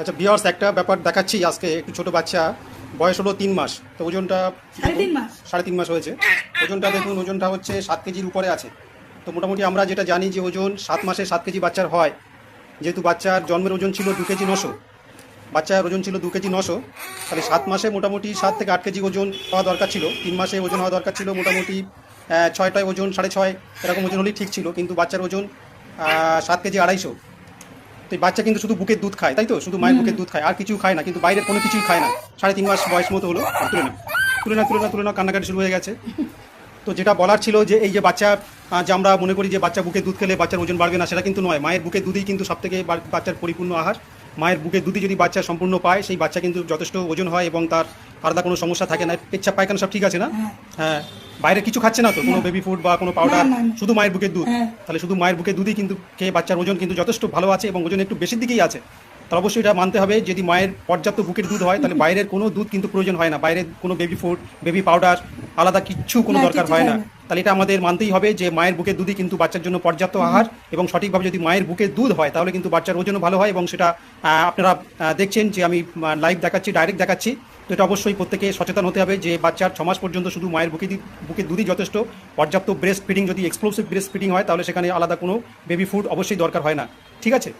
আচ্ছা বিয়ার্স একটা ব্যাপার দেখাচ্ছি। আজকে একটু ছোট বাচ্চা বয়স হলো তিন মাস। তো ওজনটা সাড়ে তিন মাস? হয়েছে। ওজনটা দেখুন ওজনটা হচ্ছে সাত কেজির উপরে আছে। তো মোটামুটি আমরা যেটা জানি যে ওজন সাত মাসে সাত কেজি বাচ্চার হয়। যেহেতু বাচ্চার জন্মের ওজন ছিল দু কেজি নশো বাচ্চার ওজন ছিল দু কেজি নশো তাহলে সাত মাসে মোটামুটি সাত থেকে আট কেজি ওজন হওয়া দরকার ছিল। তিন মাসে ওজন হওয়া দরকার ছিল মোটামুটি ছয়টায় ওজন সাড়ে ছয় এরকম ওজন হলেই ঠিক ছিল। কিন্তু বাচ্চার ওজন সাত কেজি আড়াইশো। তো বাচ্চা কিন্তু শুধু বুকের দুধ খায়, তাই তো? শুধু মায়ের বুকের দুধ খায়, আর কিছু খায় না, কিন্তু বাইরের কোনো কিছুই খায় না। সাড়ে তিন মাস বয়স মতো হলো তুলে না তুলে না তুলে না তুলে না কান্নাকাটি শুরু হয়ে গেছে। তো যেটা বলার ছিল যে এই যে বাচ্চা যে আমরা মনে করি যে বাচ্চা বুকে দুধ খেলে বাচ্চার ওজন বাড়বে না, সেটা কিন্তু নয়। মায়ের বুকের দুধই কিন্তু সব থেকে বাচ্চার পরিপূর্ণ আহার। মায়ের বুকের দুধই যদি বাচ্চা সম্পূর্ণ পায় সেই বাচ্চা কিন্তু যথেষ্ট ওজন হয় এবং তার আলাদা কোনো সমস্যা থাকে না। পেচ্ছা পায়খানা সব ঠিক আছে না? হ্যাঁ। হ্যাঁ। বাইরে কিছু খাচ্ছে না তো? কোনো বেবি ফুড বা কোনো পাউডার। শুধু মায়ের বুকের দুধ? হ্যাঁ। তাহলে শুধু মায়ের বুকের দুধই কিন্তু খেয়ে বাচ্চার ওজন কিন্তু যথেষ্ট ভালো আছে এবং ওজন একটু বেশির দিকেই আছে। তাহলে অবশ্যই এটা মানতে হবে যদি মায়ের পর্যাপ্ত বুকের দুধ হয় তাহলে বাইরের কোনো দুধ কিন্তু প্রয়োজন হয় না। বাইরের কোনো বেবি ফুড বেবি পাউডার আলাদা কিচ্ছু কোনো দরকার হয় না। তাহলে এটা আমাদের মানতেই হবে যে মায়ের বুকের দুধই কিন্তু বাচ্চার জন্য পর্যাপ্ত আহার এবং সঠিকভাবে যদি মায়ের বুকের দুধ হয় তাহলে কিন্তু বাচ্চার ওজনও ভালো হয় এবং সেটা আপনারা দেখছেন যে আমি লাইভ দেখাচ্ছি ডাইরেক্ট দেখাচ্ছি। তো এটা অবশ্যই প্রত্যেকে সচেতন হতে হবে যে বাচ্চার ছ মাস পর্যন্ত শুধু মায়ের বুকে বুকের দুধই যথেষ্ট। পর্যাপ্ত ব্রেস্ট ফিডিং যদি এক্সপ্লোসিভ ব্রেস্ট ফিডিং হয় তাহলে সেখানে আলাদা কোনো বেবি ফুড অবশ্যই দরকার হয় না। ঠিক আছে?